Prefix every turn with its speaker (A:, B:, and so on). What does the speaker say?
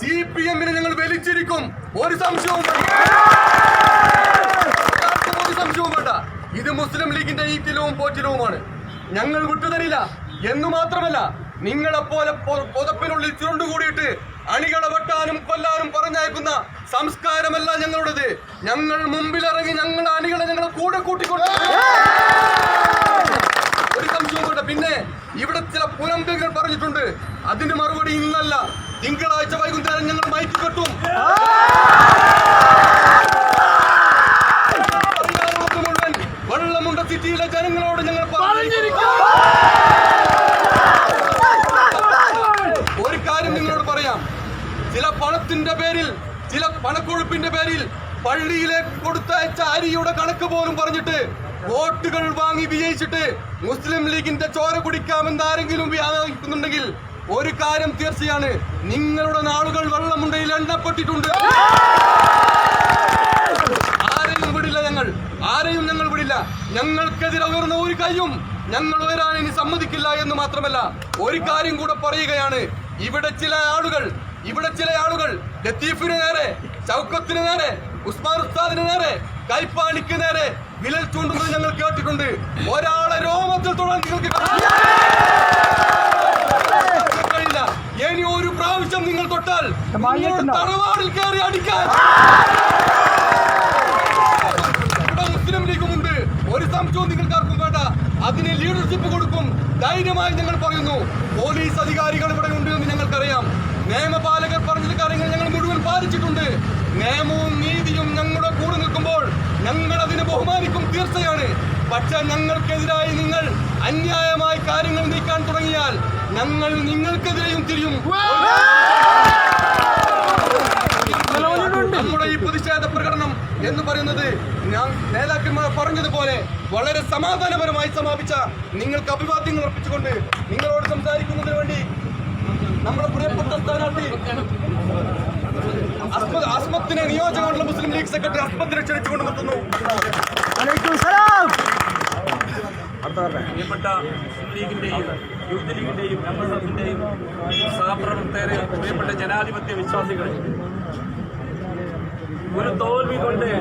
A: C P എമ്മിനെ ഞങ്ങൾ വലിച്ചിരിക്കും. ഒരു സംശയവും ഒരു സംശയവും വേണ്ട. ഇത് മുസ്ലിം ലീഗിന്റെ ഈറ്റിലവും പോറ്റിലവുമാണ്. ഞങ്ങൾ വിട്ടുതരില്ല. എന്ന് മാത്രമല്ല നിങ്ങളെപ്പോലെ പുതപ്പിനുള്ളിൽ ചുരുണ്ടുകൂടിയിട്ട് അണികളെ വെട്ടാനും കൊല്ലാനും പറഞ്ഞയക്കുന്ന സംസ്കാരമല്ല ഞങ്ങളുടേത്. ഞങ്ങൾ മുമ്പിലിറങ്ങി ഞങ്ങൾ അണികളെ ഞങ്ങൾ കൂടെ കൂട്ടിക്കൊണ്ട് ഒരു സംശയവും വേണ്ട. പിന്നെ ഇവിടെ ചില പുലമ്പുകൾ പറഞ്ഞിട്ടുണ്ട്. അതിന്റെ മറുപടി ഇന്നല്ല. തിങ്കളാഴ്ച വൈകുന്നേരം ഞങ്ങൾ മൈക്ക് കെട്ടും. മുഴുവൻ വെള്ളമുണ്ട സിറ്റിയിലെ ജനങ്ങളോട് ഞങ്ങൾ പറഞ്ഞിരിക്കും. ഒരു കാര്യം നിങ്ങളോട് പറയാം. ചില പണത്തിന്റെ പേരിൽ ചില പണക്കൊഴുപ്പിന്റെ പേരിൽ പള്ളിയിലേക്ക് കൊടുത്തയച്ച അരിയുടെ കണക്ക് പോലും പറഞ്ഞിട്ട് വോട്ടുകൾ വാങ്ങി വിജയിച്ചിട്ട് മുസ്ലിം ലീഗിന്റെ ചോര കുടിക്കാമെന്ന് ആരെങ്കിലും വ്യാപിക്കുന്നുണ്ടെങ്കിൽ ഒരു കാര്യം തീർച്ചയാണ്. നിങ്ങളുടെ നാളുകൾ വെള്ളമുണ്ടയിൽ എണ്ണപ്പെട്ടിട്ടുണ്ട്. ആരെയും വിടില്ല ഞങ്ങൾ. ആരെയും ഞങ്ങൾ വിടില്ല. ഞങ്ങൾക്കെതിരെ ഉയർന്ന ഒരു കൈയും ഞങ്ങൾ ഉയരാൻ ഇനി സമ്മതിക്കില്ല എന്ന് മാത്രമല്ല ഒരു കാര്യം കൂടെ പറയുകയാണ്. ഇവിടെ ചില ആളുകൾ ഇവിടെ ചില ആളുകൾ ലത്തീഫിന് നേരെ ചൗക്കത്തിന് നേരെ ഉസ്മാൻ ഉസ്താദിന് നേരെ കൈപ്പാണിക്ക് നേരെ വിരൽ ചൂണ്ടുന്നത് ഞങ്ങൾ കേട്ടിട്ടുണ്ട്. ഒരാളെ രോമത്തിൽ തൊടാൻ നിങ്ങൾക്ക് കഴിയില്ല ഇനി ഒരു പ്രാവശ്യം നിങ്ങൾ തൊട്ടാൽ നിങ്ങളുടെ തറവാടിൽ കയറി അടിക്കാൻ. ഇവിടെ മുസ്ലിം ലീഗുമുണ്ട്. ഒരു സംശയവും നിങ്ങൾക്ക് ആർക്കും വേണ്ട. അതിന് ലീഡർഷിപ്പ് കൊടുക്കും. ധൈര്യമായി ഞങ്ങൾ പറയുന്നു. പോലീസ് അധികാരികൾ ഇവിടെ ഉണ്ട് എന്ന് ഞങ്ങൾക്കറിയാം. നിയമപാലകർ പറഞ്ഞ കാര്യങ്ങൾ ഞങ്ങൾ മുഴുവൻ പാലിച്ചിട്ടുണ്ട്. നിയമവും നീതിയും ഞങ്ങളുടെ കൂടെ നിൽക്കുമ്പോൾ ഞങ്ങൾ അതിനെ ബഹുമാനിക്കും തീർച്ചയാണ്. പക്ഷെ ഞങ്ങൾക്കെതിരായി നിങ്ങൾ അന്യായമായി കാര്യങ്ങൾ നീക്കാൻ തുടങ്ങിയാൽ ഞങ്ങൾ നിങ്ങൾക്കെതിരെയും തിരിയും. എന്ന് പറയുന്നത് ഞാൻ നേതാക്കന്മാർ പറഞ്ഞതുപോലെ വളരെ സമാധാനപരമായി സമാപിച്ച നിങ്ങൾക്ക് അഭിവാദ്യങ്ങൾ അർപ്പിച്ചുകൊണ്ട് നിങ്ങളോട് സംസാരിക്കുന്നതിന് വേണ്ടി നമ്മുടെ പ്രിയപ്പെട്ട സ്ഥാനാർത്ഥി അസ്മ- അസ്മത്തിനെ നിയോജകമണ്ഡലം മുസ്ലിം ലീഗ് സെക്രട്ടറി അസ്മത്തിനെ ക്ഷണിച്ചുകൊണ്ട് നിർത്തുന്നു.
B: പ്രിയപ്പെട്ട മുസ്ലിം ലീഗിന്റെയും യൂത്ത് ലീഗിന്റെയും എം എസ് എഫിന്റെയും സഹപ്രവർത്തകരെ പ്രിയപ്പെട്ട ജനാധിപത്യ വിശ്വാസികളെ మనం తోలు మీకు ఉంటాయి